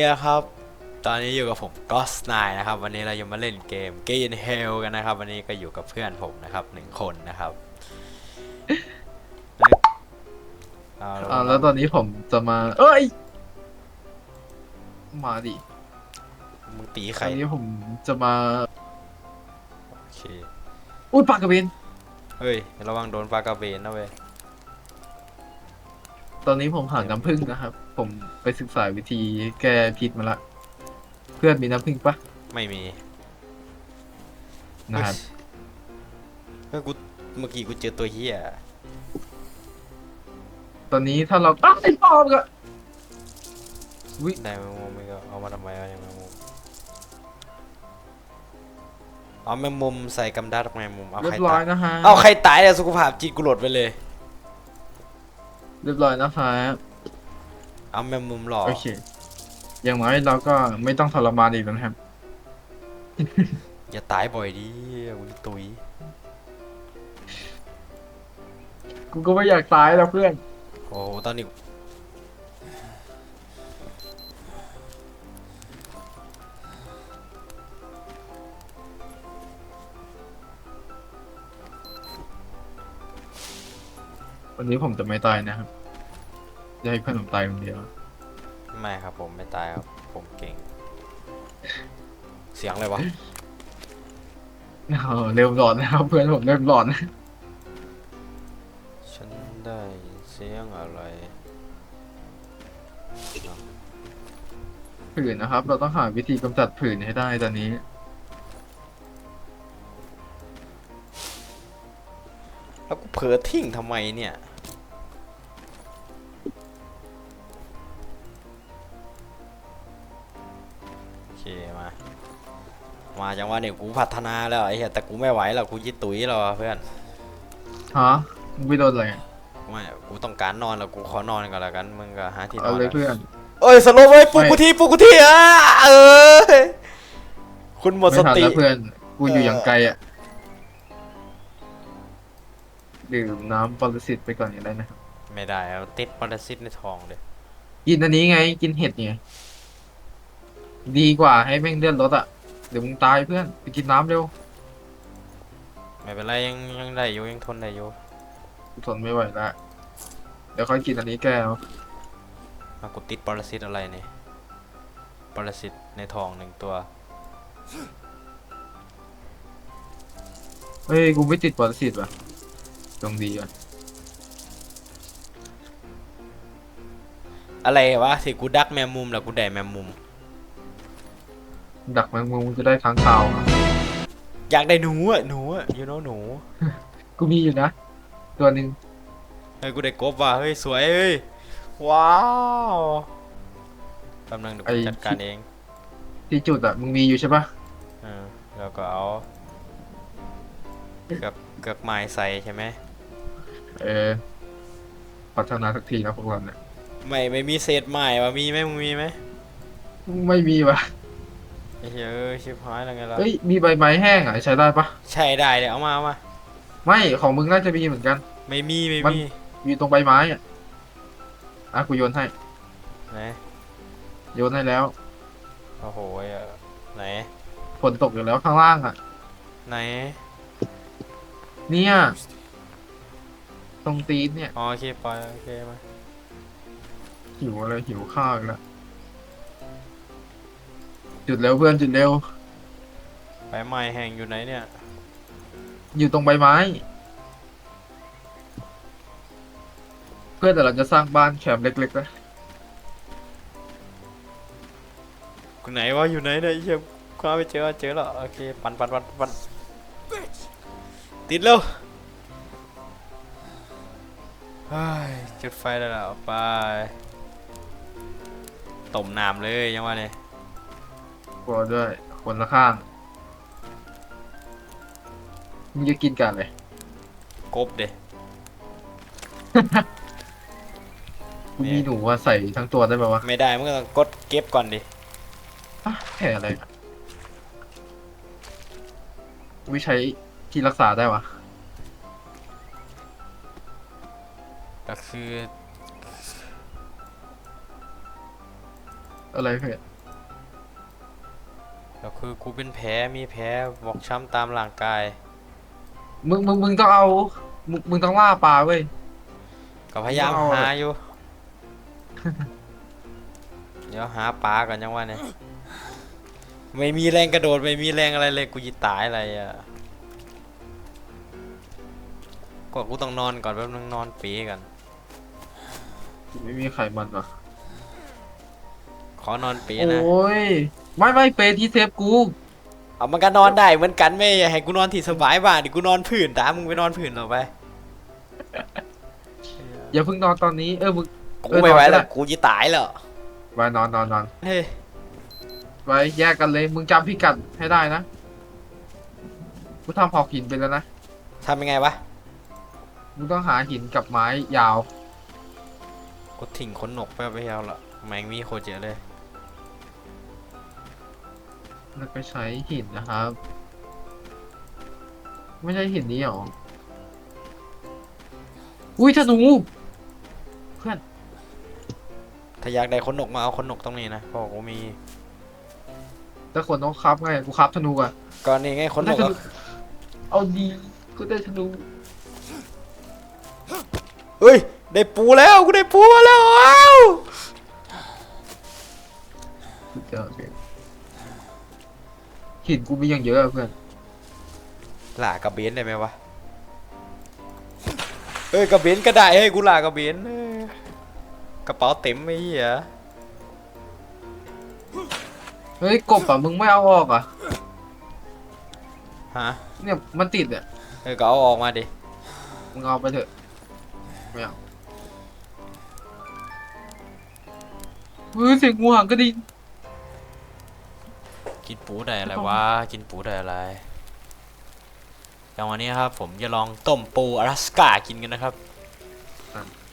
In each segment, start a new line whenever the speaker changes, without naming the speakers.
เนี่ยครับ ตอนนี้อยู่กับผมก็สไนนะครับ วันนี้เราจะมาเล่นเกม g a in Hell กันนะครับ วันนี้ก็อยู่กับเพื่อนผมนะครับหนึ่งคนนะครับเอา
อ่าแล้วตอนนี้ผมจะมา เอ้ย มาดิ
มึงตี
ต
ใคร
อนนี้ผมจะมา
โอเค
อุ้ยปากกระเบน
เฮ้ย ระวังโดนปลากระเบนนะเว้ย
ตอนนี้ผมหาน้ำผึ้งนะครับ ผมไปศึกษาวิธีแก้พิษมาละ เพื่อนมีน้ำผึ้งปะ
ไม่มี
นะครับ
เฮ้ยกูเมื่อกี้กูเจอตัวเฮีย
ตอนนี้ถ้าเราอ้าวไอ้ปอบก็วิ
ได้แมงมุมไม่ก็เอามาทำไมวะเนี่ยแมงมุมเอาแมงมุมใส่กำดัดแมงมุมเอา
เรีย
ใคร
บร้อ
ตายย
นะฮะ
เอาใครตายเนี่ยสุขภาพจิตกูโหลดไปเลย
เรียบร้อยนะฮะ
เอาแมงมุมหลอก
โอเค อย่างน้อยเราก็ไม่ต้องทรมานอีกแล้วนะครับ
อย่าตายบ่อยดิกูจะตุย
กูก็ไม่อยากตายแล้วเพื่อน
โอ้โหตอนนี้
วันนี้ผมจะไม่ตายนะครับจะให้เพื่อนผมตายคนเดียว
ไม่ครับผมไม่ตายครับ ผมเก่ง เสียงอะไรวะ
เออเริ่มหลอนนะครับเพื่อนผมเริ่มหลอน
ฉันได้เสียงอะไร
ผื่นนะครับ เราต้องหาวิธีกำจัดผื่นให้ได้ตอนนี้
แล้วกูเผลอทิ้งทำไมเนี่ย เคมา มาจังหวะเนี่ยกูพัฒนาแล้วไอ้เหี้ยแต่กูไม่ไหวแล้วกูยิดตุ๋ยแล้วอะเพื่อน
ฮะมึงไปโดนอะไรอะ
ไม่กูต้องการนอนแล้วกูขอนอนก่อนแล้วกันมึงก็หาที่น
เอา
อน
เลย
แล้ว
เพื่อน
เอ้ยสโลว์ไว้ยปลุก
ไม่
กูทีปลุกกูทีอะเออคุณหมด
ไม่
ส
ทัน
ติ
แล้วเพื่อน กูอยู่
เออ
อ
อ
ย่างไกลอะ ดื่มน้ำปรสิตไปก่อนอย่างไรนะครับ
ไม่ได้เอาติดปรสิตในท้องเลย
กินอันนี้ไง กินเห็ดไง ดีกว่าให้แม่งเลื่อนรถอะเดี๋ยวมึงตายเพื่อนไปกินน้ำเร็ว
ไม่เป็นไรยังยังได้อยู่ยังทนได้อยู่
กูทนไม่ไหวละเดี๋ยวค่อยกินอันนี้แก้ว
มากูติดปรสิตอะไรเนี่ยปรสิตในท้องหนึ่งตัว
เฮ้ยกูไม่ติดปรสิตว่ะตรงดีอะ
อะไรวะที่กูดักแมงมุมแล้วกูได้แมงมุม
ดักแมงมุมจะได้ค้างคาวอะ
อยากได้หนูอะหนูอะ you know หนู
กูมีอยู่นะ ตัวหนึ่ง
เฮ้ยกูได้กบว่ะเฮ้ยสวยเฮ้ยว้าวกำลังเดี๋ยวกูจัดการเอง
ที่จุดอะมึงมีอยู่ใช่ปะ
เออแล้วก็เอาเกือกเกือกไม้ใส่ใช่ไหม
เออพัฒนาสักทีนะพวกเราเนี่ย
ไม่ไม่มีเศษไม้วะมีไหมมึงมีไหม
ไม่มีว่ะ
ไอ้เหี้ยเอ้ยชิบหายแล้วไงล่ะ
เฮ้ยมีใบไม้แห้งอะใช้ได้ปะ
ใช่ได้เดี๋ยวเอามาเอามา
ไม่ของมึงน่าจะมีเหมือนกัน
ไม่มีไม่
มัน
มี
อยู่ตรงใบไม้อะอะกูโยนให้
ไหน
โยนให้แล้ว
โอ้โหเอ่อไหน
ฝนตกอยู่แล้วข้างล่างอะ
ไหน
เนี่ย ตรงตีนเนี่ย
อ๋อโอเคปล่อยโอเคมา
หิวอะไรหิวข้าวอีกแล้ว จุดเร็วเพื่อนจุดเร็ว
ใบไม้แห้งอยู่ไหนเนี่ย
อยู่ตรงใบไม้ เพื่อนแต่เราจะสร้างบ้านแคมป์เล็กๆนะ
กูไหนวะอยู่ไหนเนี่ยไอ้เหี้ยคว้าไปเจอเจอแล้วโอเคปั่นปั่นปั่นปั่นติดเร็วเฮ้ยจุดไฟได้แล้วไปต้มน้ำเลยยังว่าเนี่ย
ก ลัวด้วย คนละข้างมึงจะกินกันเลย
กบเด้
กูมีหนูว่าใส่ทั้งตัวได้ไหมวะ
ไม่ได้มึงก็ต้องกดเก็บก่อนดิ
อะแผลอะไรอะวิใช้ที่รักษาได้วะ
ก็คือ
อะไรเพื่อน
แล้วคือกูเป็นแผลมีแผลบอกช้ำตามร่างกาย
มึงมึงมึงต้องเอามึงมึงต้องล่าปลาเว้ย
ก็พยายาม
เอา
หาอยู่ เดี๋ยวหาปลาก่อนยังว่าเนี่ย ไม่มีแรงกระโดดไม่มีแรงอะไรเลยกูจะตายอะไรอะก็กูต้องนอนก่อนแป๊บนึงนอนปีกัน
ไม่มีไขมันวะ
ขอนอนปี
โอ
นะ้
ย ไม่ไม่เปรย์ที่เซฟกู
เอามันก็นอนได้เหมือนกันไม่ให้กูนอนที่สบายบ้างดิกูนอนผื่นตามึงไปนอนผื่นหรอไป
อย่าเพิ่งนอนตอนนี้เออมึง
กู
เออ
ไม่ไหวน
อนก็ได้
แล้วกูจะตายแล้ว
ไปนอนนอนนอน
เฮ้ย
ไปแยกกันเลยมึงจำพิกัดให้ได้นะกูทำหอกหินไปแล้วนะ
ทำยังไงวะ
มึงต้องหาหินกับไม้ยาว
กูทิ้งขนนกไปไปเอาละแมงมีโคตรเยอะเลย
แล้วก็ใช้หินนะครับ ไม่ใช่หินนี้หรอ อุ้ยธนูเพื่อน
ถ้าอยากได้ขนนกมาเอาขนนกตรงนี้นะเพราะกูมี
แต่คนต้องคับไง กูคับธนูอะ
ก่อนนี้ไงขนนก
ได้
อะ
ธเอาดีกูได้ธนู
เฮ้ย ได้ปูแล้ว กูได้ปูมาแล้วว้าว
สุดยอดเลย หินกูมีอย่างเยอะอะเพื่อน
หล่ากระเบนได้ไหมวะเอ้ยกระเบนก็ได้เฮ้ยกูหล่ากระเบนเอ้ยกระเป๋าเต็มไอ้เหี้ย
เฮ้ยกบอะมึงไม่เอาออกอะ
ฮะ
เนี่ยมันติดอะ
เออก็เอาออกมาดิ
มึงเอาไปเถอะไม่เอาเฮ้ยเสียงงูหางกระดิ่ง
กินปูได้อะไรวะ กินปูได้อะไรอย่างวันนี้ครับ ผมจะลองต้มปูอลาสก้ากินกันนะครับ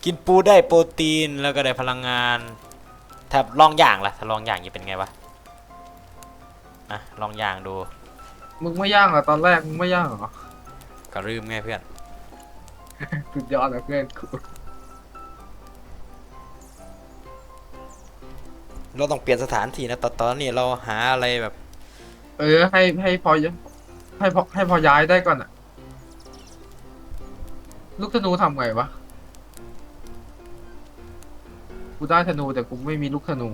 กินปูได้โปรตีนแล้วก็ได้พลังงานถ้าลองอย่างล่ะถ้าลองอย่างจะเป็นไงวะอะลองอย่างดู
มึงไม่ย่างเหรอะตอนแรกมึงไม่ย่างเหรอ
ก็ลืมไงเพื่อน
สุดยอดเลยเพื่อนกู
เราต้องเปลี่ยนสถานที่นะตอนตอนนี้เราหาอะไรแบบ
เออ ให้ให้พอให้พอให้พอย้ายได้ก่อนอะลูกธนูทำไงวะ กูได้ธนูแต่กูไม่มีลูกธนู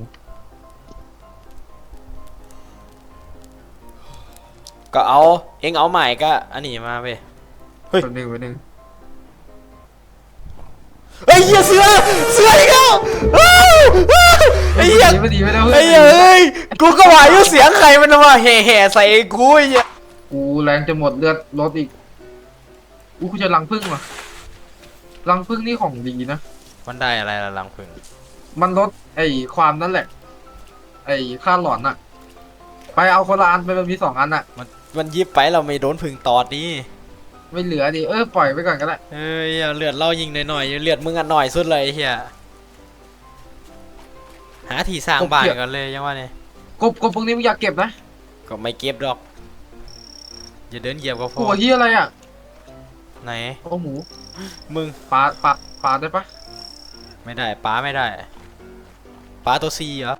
ก็เอา เองเอาใหม่ก็ อันนี้มาเว้ย เฮ้ย
ตัวหนึ่งไปหนึ่ง
เฮ้ยเหี้ยเสือเสืออีกแล้วอ้าวอ้าวไอ้เหี้ย
ไม่ดีไม่ได้
ไอ้
เพื่อน
เหี้ยเอ้ยกูก็ว่าอยู่เสียงใครมันมาแห่แห่ๆใส่กูไอ้เหี้ย
กูแรงจะหมดเลือดลดอีกอู้กูจะรังพึ่งว่ะรังพึ่งนี่ของดีนะ
มันได้อะไรละลังพึ่ง
มันลดไอ้ความนั่นแหละ ไอ้ค่าหลอนอะไปเอาคนละอันไปมันมีสองอันอะ
มันมันยิบไปเราไม่โดนพึ่งตอดนี่
ไม่เหลือดิเออปล่อยไปก่อนก็ได้
เอ้ยเลือดเรายิงหน่อยๆเลือดมึงอะหน่อยสุดเลยไอ้เหี้ย หาที่สร้างบ้านกันเลยยังว่าเนี่ย
กบกบพวกนี้มึงอยากเก็บนะ
ก็ไม่เก็บดอกอย่าเดินเหยียบก็พอ
หัวที่อะไรอะ
ไหน
โอ้หมู
มึง
ปลาปลาปลาได้ปะ
ไม่ได้ป้าไม่ได้ป้าตัวซีเหรอ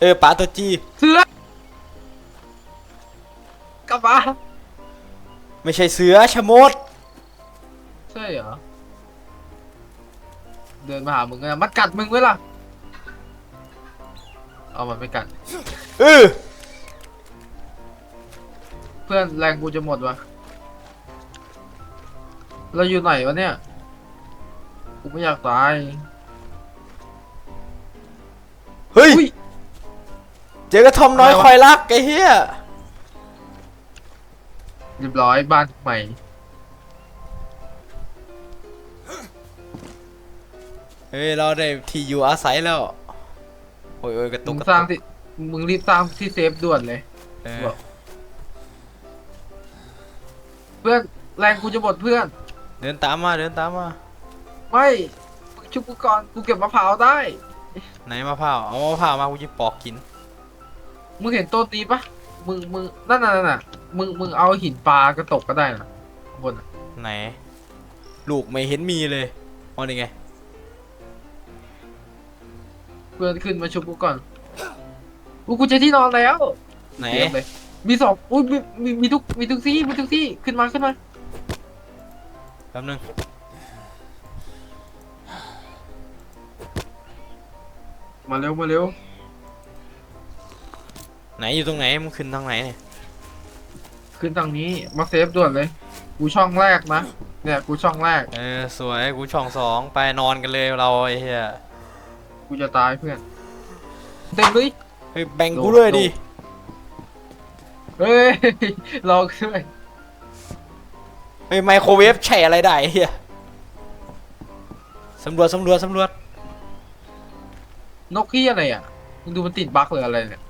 เออป้าตัวจี
เสือกลับมา
ไม่ใช่เสือชะมด
ใช่เหรอเดินมาหามึงอะมันกัดมึงไว้ล่ะ เอามันไม่กัด
เออ
เพื่อนแรงกูจะหมดวะเราอยู่ไหนวะเนี่ยกูไม่อยากตาย
เฮ้ย
อุ้ย
เจอกระทอมน้อย
อะไรวะ
คอยรักไอ้เหี้ย
เรียบร้อยบ้านใหม่
เฮ้ยเราได้ที่อยู่อาศัยแล้ว โอ้ยโอ้ยกระตุ
มึ
ก
ง
กระ
สร้าง
ตุก
ที่มึงรีบสร้างที่เซฟด่วนเลย
เออ
บอกเพื่อนแรงกูจะหมดเพื่อน
เดินตามมาเดินตามมา
ไม่มึงชุบกูก่อนกูเก็บมะพร้าวได้
ไหนมะพร้าวเอามะพร้าวมากูจะปอกกิน
มึงเห็นต้นนี้ปะมึงมึงนั่นน่ะนั่นน่ะมึงมึงเอาหินปลากระตกก็ได้นะข้างบนน่ะ
ไหน ลูกไม่เห็นมีเลยอ๋อนี่ไง
พื่อนขึ้นมาชุบกูก่อนกูอุ้ยกูเจอที่นอนแล้ว
ไหน
เตรียมเลยมีสองอุ้ยมีมีมีทุกมีทุกซี่มีทุกซี่ขึ้นมาขึ้นมา
แป๊บนึง
มาเร็วมาเร็ว
ไหนอยู่ตรงไหนมึงขึ้นทางไหนเนี่ย
ขึ้นทางนี้มาเซฟด่วนเลย กูช่องแรกนะเนี่ยกูช่องแรก
เออสวยกูช่องสองไปนอนกันเลยเราไอ้เหี้ย
กูจะตายเพื่อน เต็มเลย
เฮ้ยแบ่งกูด้วยดิ
เฮ้ยรอด้วย
เฮ้ยไมโครเวฟใช้อะไรได้ไอ้เหี้ยสำรวจสำรวจสำรวจ
นกขี้อะไรอะมึงดูมันติดบั๊กหรืออะไรเนี่ย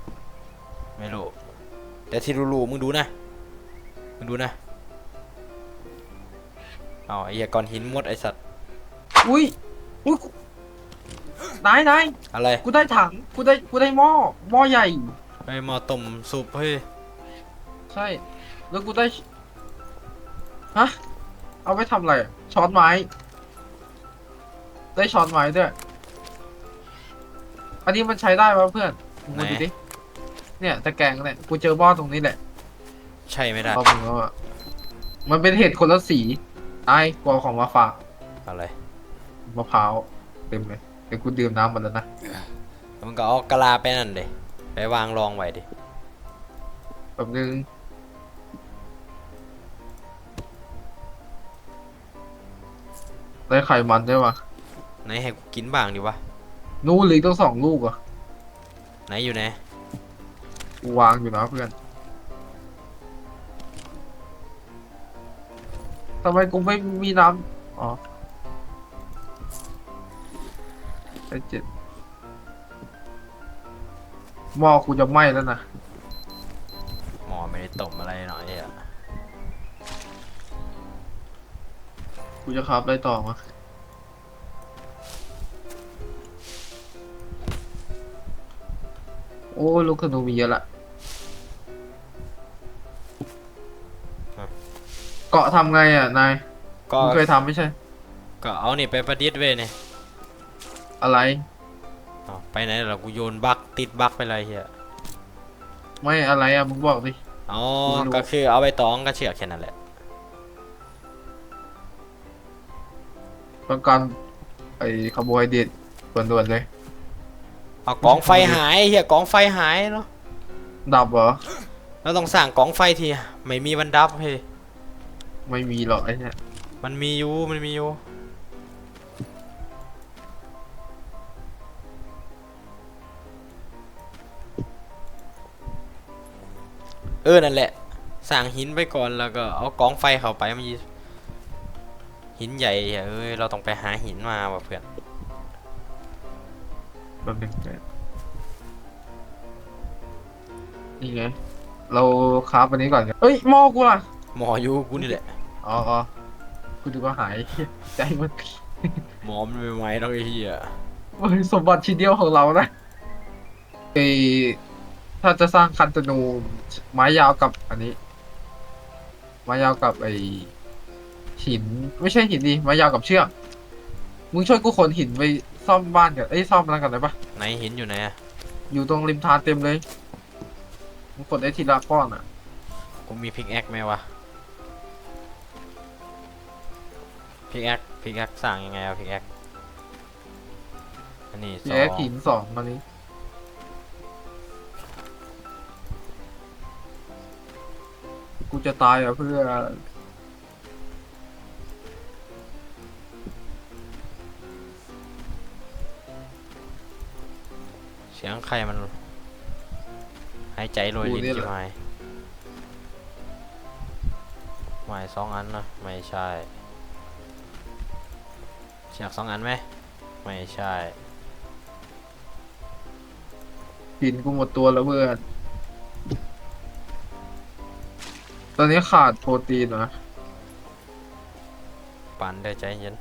ไม่รู้แต่ที่รู้ๆมึงดูนะมึงดูนะเอาไอ้เหี้ยก้อนหินหมดไอ้สัตว์
อุ้ยอุ้ยกู นายนาย
อะไร
กูได้ถังกูได้กูได้หม้อหม้อใหญ่
เฮ้ยหมอต้มซุปเฮ้ย
ใช่ แล้วกูได้ฮะเอาไปทำอะไรอะช้อนไม้ ได้ช้อนไม้ด้วย อันนี้มันใช้ได้ปะเพื่อนมึงมาดูดิเนี่ยตะแกรงเนี่ยกูเจอหม้อตรงนี้แหละ
ใช่ไม่ได้
เอามึงแล้วอะมันเป็นเห็ดคนละสีไอ้กลัวของมาฝาก
อะไร
มะพร้าวเต็มเลยเดี๋ยวกูดื่มน้ำหมดแล้วนะ
มึงก็เอากะลาไปนั่นดิไปวางรองไว้ดิ
แบบนึงได้ไข่มันด้วยวะ
ไหนให้กูกินบ้างดิวะ
นู่นเหลยต้องสองลูกอะ
ไหนอยู่ไหน
กูวางอยู่นะเพื่อนทำไมกูไม่มีน้ำอ๋อ ได้เจ็ดหม้อกูจะไหม้แล้วนะ
หมอไม่ได้ต้มอะไรหน่อยอะ
กูจะขับได้ต่อมาโอ้ยลูกธนูมีเยอะละเกาะทำไงอะนาย
ก็
มึงเคยทำไม่ใช่
ก็เอานี่ไปประดิษฐ์เว้ยเนี่ย
อะไร
เอาไปไหนล่ะกูโยนบั๊กติดบั๊กไปเลยเฮีย
ไม่อะไรอะมึงบอกดิ
อ๋อ
กูไม่รู้
ก็คือเอาไปตองก็เชือกแค่นั้นแหละ
ต้องการไอ้คาร์โบไฮเดรตด่วนๆเลย
เอากองไฟหายเฮียกองไฟหายเนาะ
ดับเหรอ
เราต้องสร้างกองไฟทีไม่มีวันดับเฮ้ย
ไม่มีหรอกไอ้เนี่ย
มันมีอยู่มันมีอยู่ เออนั่นแหละสร้างหินไปก่อนแล้วก็เอากองไฟเข้าไปมันจะหินใหญ่อะเอ้ยเราต้องไปหาหินมาว่ะเพื่อน
แบบนึงนี่ไงเราคราฟอันนี้ก่อนเอ้ยหม้อกูล่ะ
หมออยู่กูนี่แหละ
อ๋ออ๋อกูดูว่าหายใจมัน
หมอมันไม่ไหวแล้วไอ้เหี้ย
เฮ้ยสมบัติชิ้นเดียวของเรานะไอ ถ้าจะสร้างคันธนูไม้ยาวกับอันนี้ ไม้ยาวกับไอหิน ไม่ใช่หินดิไม้ยาวกับเชือกมึงช่วยกูขนหินไปซ่อมบ้านกันเอ้ยซ่อมอะไรกันได้ปะ
ไหนหินอยู่ไหนอะ
อยู่ตรงริมทานเต็มเลยมึงกดได้ทีละก้อนอะ
กูมีพิกแอคไหมวะพิกแอคพิกแอคสั่งยังไงอะพิกแอคอันนี้สอ
แย่
ง
หินสองอันนี้ จะตายอะเพื่อ
เสียงใครมัน หายใจโรยลิ้นจิ๋วหายไม่สองอันนะไม่ใช่เชือกสองอันไหมไม่ใช่
หินกูหมดตัวแล้วเพื่อน อนนี้ขาดโปรตีนนะ
ปั่นได้ใจเย็น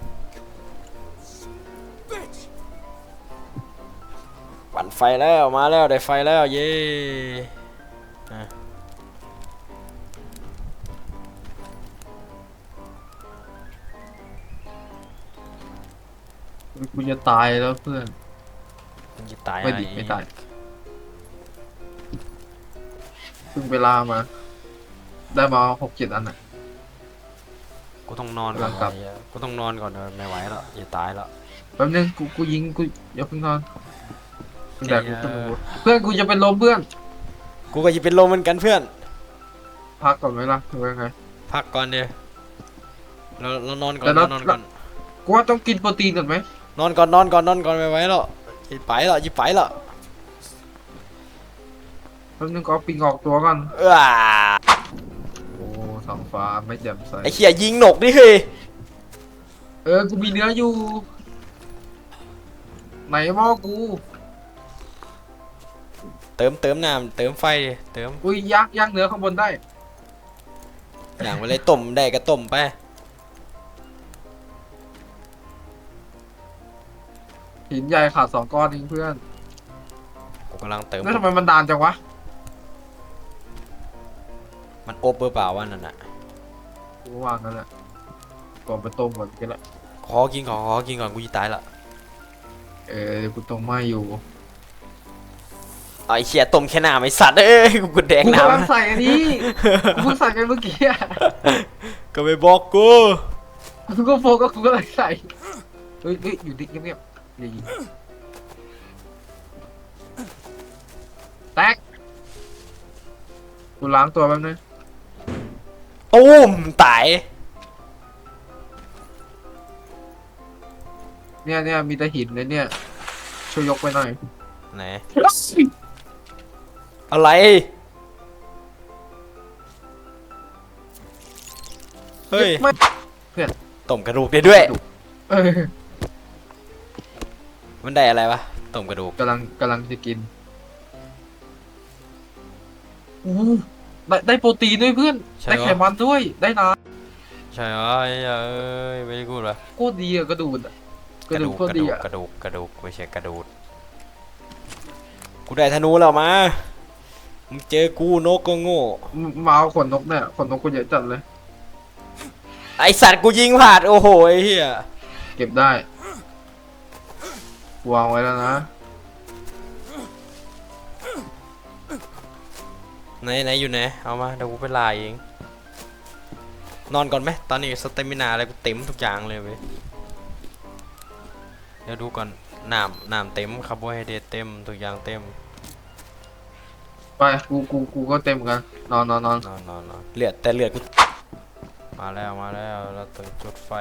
ปั่นไฟแล้วมาแล้วได้ไฟแล้วเย้อะ
กูจะตายแล้วเพื่อน
มันจะตาย
ไม่ดิ
อะร
ไม่ตายเพิ่งไปลามา ได้มาหกเจ็ดอันอะ
กูต้องนอนก่อน
กลับ
ไอ้เหี้ยกูต้องนอนก่อนเดี๋ยวไม่ไหวแล้วอย่าตายแล้ว
แป๊บนึงกูกูยิงกูอย่าเพิ่งนอนกูแดกกู
เออ
ต้องรู้เพื่อนกูจะเป็นลมเพื่อน
กูก็จะเป็นลมเหมือนกันเพื่อน
พักก่อนไหมล่ะหรือว่าไง
พักก่อนเดี๋ยวเราเรานอนก่อน
แต่
เรา
เรา
นอนก่อน
กูว่าต้องกินโปรตีนก่อนไหม
นอนก่อนนอนก่อนนอนก่อนไม่ไหวแล้วจิไปแล้วจิไปแล้ว
แป๊บนึงก็เอาปิงออกตัวก่อน
เอ้อ
โอ้ท้อง ฟ้าไม่แจ่มใส
ไอ้เหี้ยยิงหนกดิเฮ้ย
เออกูมีเนื้ออยู่ ไหนหม้อกู
เติมเติมน้ำเติมไฟดิเติม
อุ้ยยักยักเนื้อข้างบนได้
อย่างไปเลยต้มได้ก็ต้มไป
หินใหญ่ขาดสองก้อนเองเพื่อน
กูกำลังเติม
แล้วทำไมมันดานจังวะ
มันอบเปล่าๆว่านั่นน่ะ
กูวางกันแหละก่อนไปต้มก่อนกันละ
ขอกินก่อนขอกินก่อนกูจะตายละ
เออเดี๋ยวกูต้มไม่อยู่
ไอ้เหี้ยต้มแค่น้ำไอ้สัตว์เอ้ยกูกดแดง
กูกำลัง
น้ำ
ใส่อันนี้กูเพิ่งใส่ไปเมื่อกี้อะ
ก็ไปบอกกู
กูก็โฟกัสกูก็เลยใส่เฮ้ยเฮ้ยอยู่ดิเงียบๆอย่ายิงแตกกูล้างตัวแป๊บนึง
ตุ้มตาย
เนี่ยเนี่ยมีแต่หินเลยเนี่ย ช่วยยกไปหน่อย
ไหนอะไร เฮ้ย
ไม่
ต้มกระดูกได้ด้วย
เออ
มันได้อะไรวะต้มกระดูก
กำลังกำลังจะกินอู้ ได้ได้โปรตีนด้วยเพื่อน
ใช่
ได้
เหร
ไข
อ
มันด้วย ได้น้
ใช่เหรอไอ้เหี้ยเอ้ยไม่ได้กูดวะำ
โคตรดีอะกระดูกอะก
ก
ระ
ระ
ดู
ดู
ก
ก
โค
ก
ตร
ระ
ดี
ดูก
อะ
กระดูกกระดูกไม่ใช่กระดูกกูได้ธนูแล้วมามึงเจอกูนกก็โง่
มาเอาขนนกเนี่ยขนนกกูเยอะจัดเลย
ไอสัตว์กูยิงผ่านโอ้โหไอ้เหี้ย
เก็บได้วางไว้แล้วนะ
ไหนไหนอยู่ไหนเอามาเดี๋ยวกูไปลาเอง นอนก่อนไหมตอนนี้สเตมินาอะไรกูเต็มทุกอย่างเลยเว้ยเดี๋ยวดูก่อนน้ำน้ำเต็มคาร์โบไฮเดรตเต็มทุกอย่างเต็ม
ไปกูกูกูก็เต็มเหมือนกัน นอนนอนนอน
นอนนอนนอนเลือดแต่เลือดกูมาแล้วมาแล้วเราต้องจุดไฟ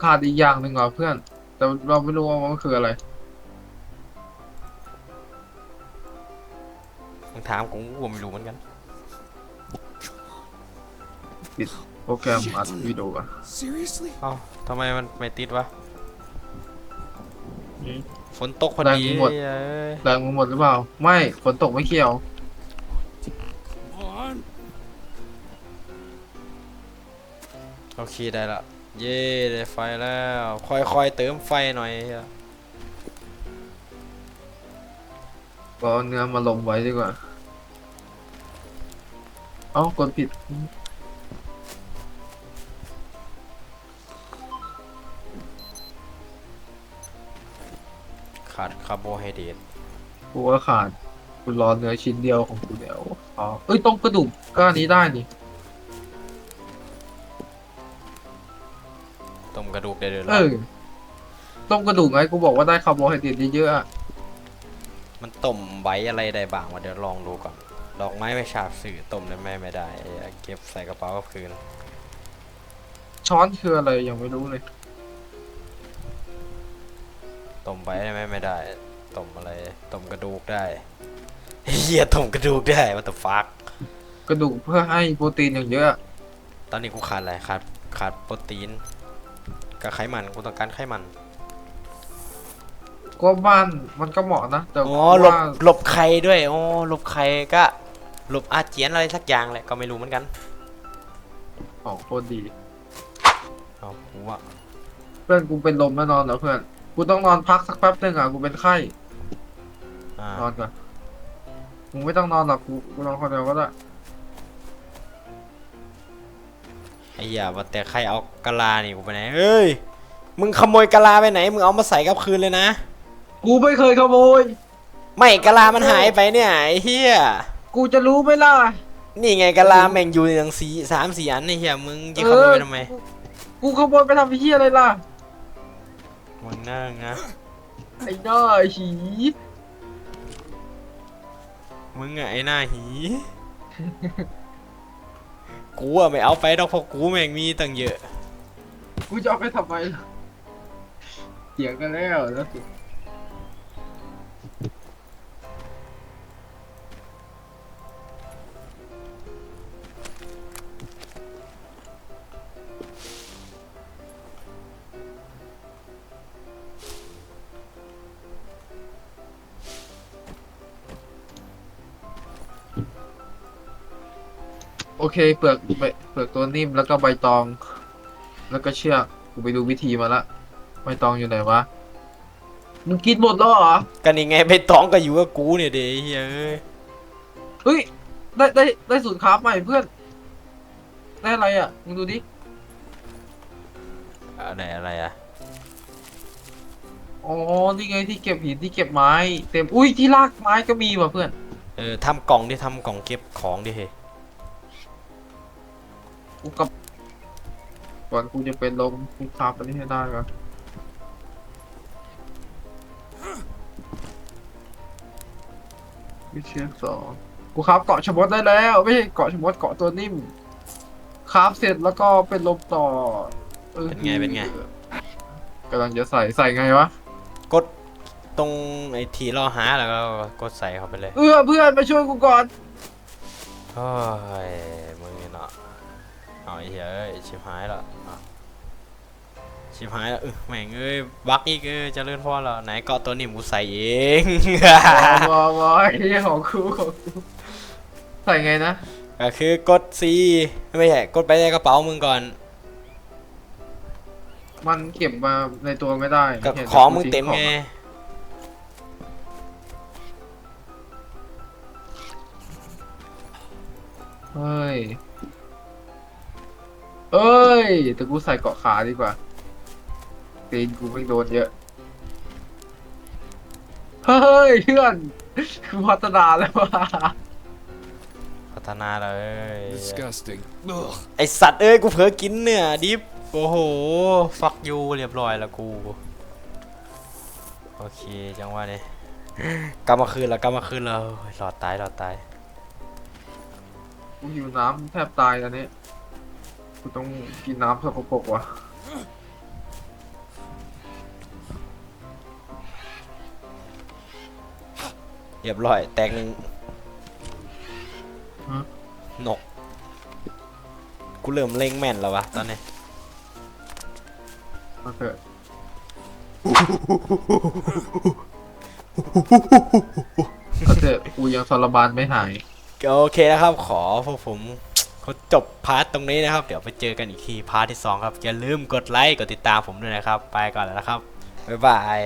ขาดอีกอย่างหนึ่งเหรอเพื่อน แต่เราไม่รู้ว่ามันคืออะไร
มึงถามกูกูไม่รู้เหมือนกัน
โปรแกรมอัดวิดีโออะ
Seriously?
เอ้าทำไมมันไม่ติดวะ
อืม
ฝนตกพอดี
แรงหมด
เอ้ย
แรงมึงหมดหรือเปล่า ไม่ฝนตกไม่เกี่ยว
Come on.
โอเคได้ละ เย้ได้ไฟแล้ว ค่อยๆเติมไฟหน่อยเหี้ย
ก็เอาเนื้อมาลงไว้ดีกว่า เอ้ากดผิด
ขาดคาร์โบไฮเดรต
กูว่าขาดกูรอเนื้อชิ้นเดียวของกูเดี๋ยวอ๋อเอ้ยต้มกระดูกก็อันนี้ได้นี่
ต้มกระดูกได้เลยเหร
เอ
อ
อต้มกระดูกไงกูบอกว่าได้คาร์โบไฮเดรตเยอะๆอะ
มันต้มใบอะไรได้บ้างวะเดี๋ยวลองดูก่อน ดอกไม้ไม่ฉาบสื่อต้มได้ไหมไม่ได้ไอ้เหี้ยเก็บใส่กระเป๋ากับคืน
ช้อนคืออะไรยังไม่รู้เลย
ต้มใบได้ไหมไม่ได้ต้มอะไรต้มกระดูกได้เฮียต้มกระดูกได้วัตฟัก
กระดูกเพื่อให้โปรตีนอย่างเยอะ
ตอนนี้กูขาดอะไรขาดขาดโปรตีนกับไขมันกูต้องการไขมัน
ก็บ้านมันก็เหมาะนะแต่
อ๋อหลบ
ว่า
หลบไข่ด้วยอ๋อหลบไข่ก็ หลบอาเจียนอะไรสักอย่างแหละก็ไม่รู้เหมือนกัน
ของโคตรดี
เอากูว่า
เพื่อนกูเป็นลมแน่นอนเหรอเพื่อนกูต้องนอนพักสักแป๊บนึงอะกูเป็นไข้
อ่า
นอนก่อนมึงไม่ต้องนอนหรอกกูกูนอนคนเดียวก็ได้
ไอ้เหี้ยว่าแต่ใครเอากะลานี่กูไปไหนเอ้ยมึงขโมยกะลาไปไหนมึงเอามาใส่กับคืนเลยนะ
กูไม่เคยขโมย
ไม่กะลามันหายไปเนี่ยไอ้เฮีย
กูจะรู้ไหมล่ะ
นี่ไงกะลาแม่งอยู่อย่างสีสามสี่อันไอ้เฮียมึงจะขโมยไปทำไม
กูกูขโมยไปทำเฮียอะไรล่ะ
มึงนั่งนะ
ไอ้หน้าไอ้หี
มึงอะไอ้หน้าหี กูอะไม่เอาไปดอกเพราะกูแม่งมีตั้งเยอะ
กูจะเอาไปทำไมล่ะเถียงกันแล้วแล้วสิโเคเปลือกใบเปลือกตัวนิ่มแล้วก็ใบตอง แล้วก็เชือกกูไปดูวิธีมาละใบตองอยู่ไหนวะมึงกินหมดแล้วเหรอ
กันยังไงไปตองก็อยู่กับกูเนี่ยเดไอ้เฮ้ยเอ้ย
เฮ้ยได้ได้ได้สูตรคราฟใหม่เพื่อน ได้อะไรอะมึงดูดิ
อะไรอะไรอะ
อ๋อนี่ไงที่เก็บหินที่เก็บไม้ เต็มอุ้ยที่ลากไม้ก็มีว่ะเพื่อน
เออทำกล่องดิทำกล่องเก็บของดิเฮ้ย
กูกับก่อนกูจะเป็นลมกูคราฟอันนี้ให้ได้ก่อนวิเชียสองกูคราฟเกาะชะมดได้แล้วไม่ใช่เกาะชะมดเกาะตัวนิ่มคราฟเสร็จแล้วก็เป็นลมต่อออ
เป็นไงเป็นไง
กำลังจะใส่ใส่ไงวะ
กดตรงไอ้ทีเราหาแล้วก็กดใส่เข้าไปเลย
เออเพื่อนมาช่วยกูก่อน
โอ้ยมึงนี่เนาะ เอาไอ้เหี้ยเอ้ยชิบหายแล้วเอาชิบหายแล้วเออแม่งเอ้ยบักอีกเออเจะเลื่อนพ่อแล้วไหนเกาะตัวนี้มูใส่เอง
วอวอไอ้เหี้ยของกูของกูใส่ไงนะ
ก็คือกด C ไม่ใช่กดไปในกระเป๋ามึงก่อน
มันเก็บมาในตัวไม่ได้
กับ
เห็น
ของ
กู
มึง
ทิ้
เต็ม
ของ
ไง
อะเฮ้ย เอ้ยแต่กูใส่เกาะขาดีกว่าตีนกูไม่โดนเยอะ เฮ้ยเพื่อนกูพัฒนาแล้วว่ะ
พัฒนาเลย
Disgusting. Ugh.
ไอสัตว์เอ้ยกูเผลอกินเนื้อดิฟโอ้โหฟักยูเรียบร้อยแล้วกูโอเคจังหวะนี้กลับมาคืนแล้วกลับมาคืนแล้วโอ้ยรอดตายรอดตาย
กูหิวน้ำแทบตายตอนนี้ กูต้องกินน้ำสกปรกว่ะ
เรียบร้อย แตกหนึ่ง
ฮะ
นก กูเริ่มเล็งแม่นแล้ววะตอนนี้
มาเถอะมาเถอะกูยังทรมานไม่หาย
โอเคนะครับ ขอพวกผม ขอจบพาร์ทตรงนี้นะครับ เดี๋ยวไปเจอกันอีกทีพาร์ทที่ 2 ครับ อย่าลืมกดไลค์ กดติดตามผมด้วยนะครับ ไปก่อนแล้วนะครับ บ๊ายบาย